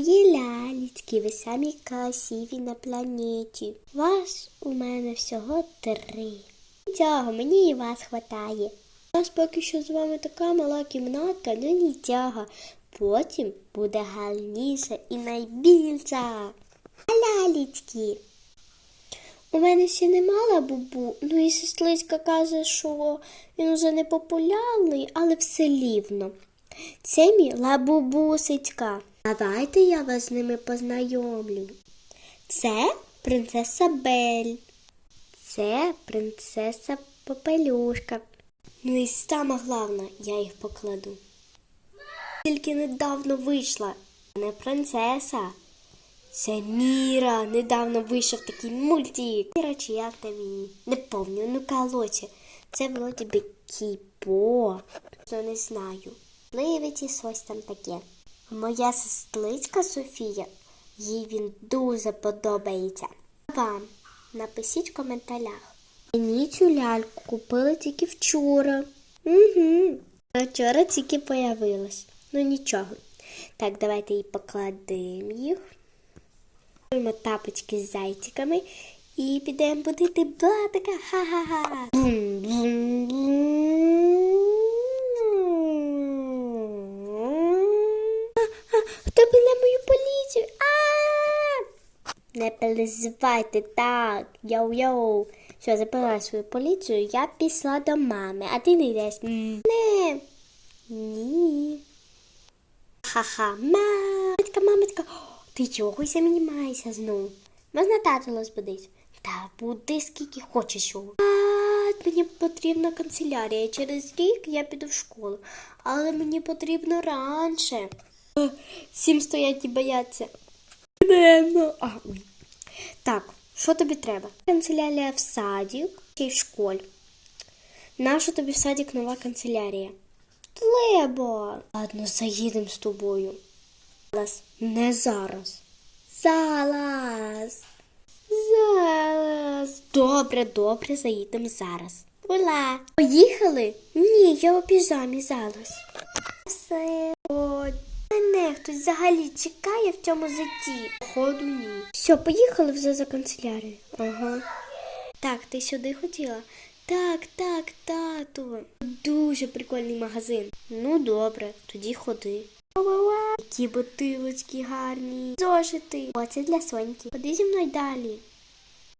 Малятки, ви самі красиві на планеті. Вас у мене всього три. Цього мені і вас хватає. У нас поки що з вами така мала кімнатка, ну нічого. Потім буде гарніша і найбільша. Лялечки. У мене ще немало бубу, ну і сестричка каже, що він уже не популярний, але все рівно. Це мій лабубусечка. Давайте я вас з ними познайомлю. Це принцеса Бель. Це принцеса Попелюшка. Ну і саме головне, я їх покладу. Тільки недавно вийшла, не принцеса. Це Міра. Недавно вийшов такий мультик. Міра чи як там її? Не пам'ятаю, ну короче. Це вроді би кіпо. Ну не знаю. Пливиті щось там таке. Моя сестричка Софія, їй він дуже подобається. А Вам напишіть в коментарях. Мені цю ляльку купили тільки вчора. Угу. Вчора тільки появилась. Ну нічого. Так, давайте її покладемо їх. Беремо тапочки з зайчиками і підемо будити братика. Ха-ха-ха. Хто мене мою поліцію? А! Не переживайте так. Йоу-йоу. Все, забирай свою поліцію, я пішла до мами, а ти не йдеш. М. Не. Ні. Ха-ха, мамочка, мамочка, О, ти чого займаєшся знову? Можна тато розбудить? Та буди скільки хочеш його. А, мені потрібна канцелярія. Через рік я піду в школу, але мені потрібно раніше. Е, Всім стоять і бояться. А, ой. Так, що тобі треба? Канцелярія в садик чи в школі. Наша тобі в садик нова канцелярія? Треба. Ладно, заїдемо з тобою. Зараз. Не зараз. Зараз. Зараз. Добре, добре, заїдемо зараз. Ура! Поїхали? Ні, я у піжамі зараз. Все. Хтось взагалі чекає в цьому житті. Походу, ні. Все, поїхали вже за канцелярію. Ага. Так, ти сюди хотіла? Так, так, тату. Дуже прикольний магазин. Ну, добре, тоді ходи. Які бутилочки гарні. Зошити. Оце для Соньки. Ходи зі мною далі.